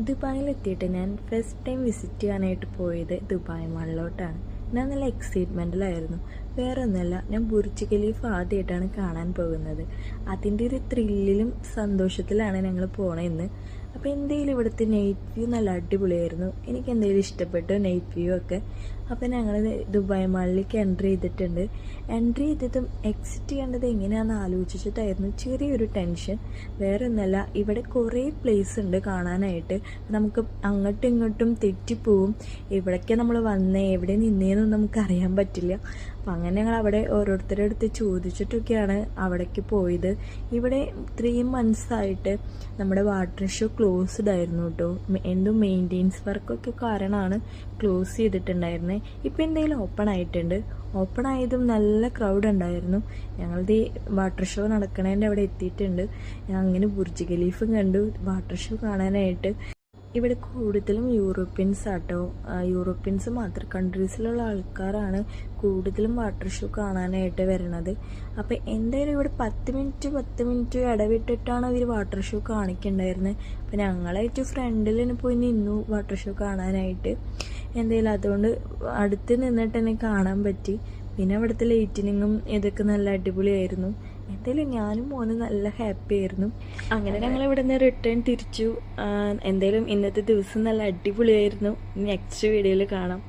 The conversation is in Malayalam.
ദുബായിലെത്തിയിട്ട് ഞാൻ ഫസ്റ്റ് ടൈം വിസിറ്റ് ചെയ്യാനായിട്ട് പോയത് ദുബായ് മാളിലോട്ടാണ്. ഞാൻ നല്ല എക്സൈറ്റ്മെന്റിലായിരുന്നു വേറെ ഒന്നുമല്ല ഞാൻ ബുർജ് ഖലീഫ് ആദ്യമായിട്ടാണ് കാണാൻ പോകുന്നത്. അതിന്റെ ഒരു ത്രില്ലിലും സന്തോഷത്തിലാണ് ഞങ്ങൾ പോണതെന്ന് അപ്പോൾ എന്തെങ്കിലും ഇവിടുത്തെ നൈറ്റ് വ്യൂ നല്ല അടിപൊളിയായിരുന്നു. എനിക്ക് എന്തെങ്കിലും ഇഷ്ടപ്പെട്ടു നൈറ്റ് വ്യൂ ഒക്കെ. അപ്പോൾ ഞങ്ങൾ ദുബായ് മാളിലേക്ക് എൻട്രി ചെയ്തിട്ടുണ്ട്. എൻട്രി ചെയ്തതും എക്സിറ്റ് ചെയ്യേണ്ടത് എങ്ങനെയാണെന്ന് ആലോചിച്ചിട്ടായിരുന്നു. ചെറിയൊരു ടെൻഷൻ വേറെ ഒന്നല്ല ഇവിടെ കുറേ പ്ലേസ് ഉണ്ട് കാണാനായിട്ട്. നമുക്ക് അങ്ങോട്ടും ഇങ്ങോട്ടും തെറ്റിപ്പോവും. എവിടേക്കാണ് നമ്മൾ വന്നേ എവിടെ നിന്നേന്നും നമുക്ക് അറിയാൻ പറ്റില്ല. അപ്പം അങ്ങനെ ഞങ്ങൾ അവിടെ ഓരോരുത്തരുടെ അടുത്ത് ചോദിച്ചിട്ടൊക്കെയാണ് അവിടേക്ക് പോയത്. ഇവിടെ ത്രീ മന്ത്സ് ആയിട്ട് നമ്മുടെ വാട്ടർ ഷോ ക്ലോസ്ഡ് ആയിരുന്നു കേട്ടോ എന്തോ മെയിന്റെയിൻസ് വർക്കൊക്കെ കാരണമാണ് ക്ലോസ് ചെയ്തിട്ടുണ്ടായിരുന്നത് ഇപ്പം എന്തെങ്കിലും ഓപ്പൺ ആയിട്ടുണ്ട്? ഓപ്പൺ ആയതും നല്ല ക്രൗഡ് ഉണ്ടായിരുന്നു. ഞങ്ങളുടെ വാട്ടർ ഷോ നടക്കണതിന്റെ അവിടെ എത്തിയിട്ടുണ്ട്. ഞാൻ അങ്ങനെ ബുർജ് ഖലീഫും കണ്ടു. വാട്ടർ ഷോ കാണാനായിട്ട്. ഇവിടെ കൂടുതലും യൂറോപ്യൻസ് ആട്ടോ. യൂറോപ്യൻസ് മാത്രം കൺട്രീസിലുള്ള ആൾക്കാരാണ് കൂടുതലും വാട്ടർ ഷോ കാണാനായിട്ട് വരുന്നത് അപ്പോൾ എന്തായാലും ഇവിടെ പത്ത് മിനിറ്റ് പത്ത് മിനിറ്റ് ഇടവിട്ടിട്ടാണ് അവർ വാട്ടർ ഷോ കാണിക്കുന്നുണ്ടായിരുന്നത് അപ്പോൾ ഞങ്ങളായിട്ട് ഫ്രണ്ടിൽ തന്നെ പോയി നിന്നു വാട്ടർ ഷോ കാണാനായിട്ട്. എന്തായാലും അതുകൊണ്ട് അടുത്ത് നിന്നിട്ട് തന്നെ കാണാൻ പറ്റി. പിന്നെ അവിടുത്തെ ലൈറ്റിനിങ്ങും ഇതൊക്കെ നല്ല അടിപൊളിയായിരുന്നു. എന്തായാലും ഞാനും മോനും നല്ല ഹാപ്പി ആയിരുന്നു. അങ്ങനെ ഞങ്ങൾ ഇവിടെ നിന്ന് റിട്ടേൺ തിരിച്ചു എന്തായാലും ഇന്നത്തെ ദിവസം നല്ല അടിപൊളിയായിരുന്നു. നെക്സ്റ്റ് വീഡിയോയിൽ കാണാം.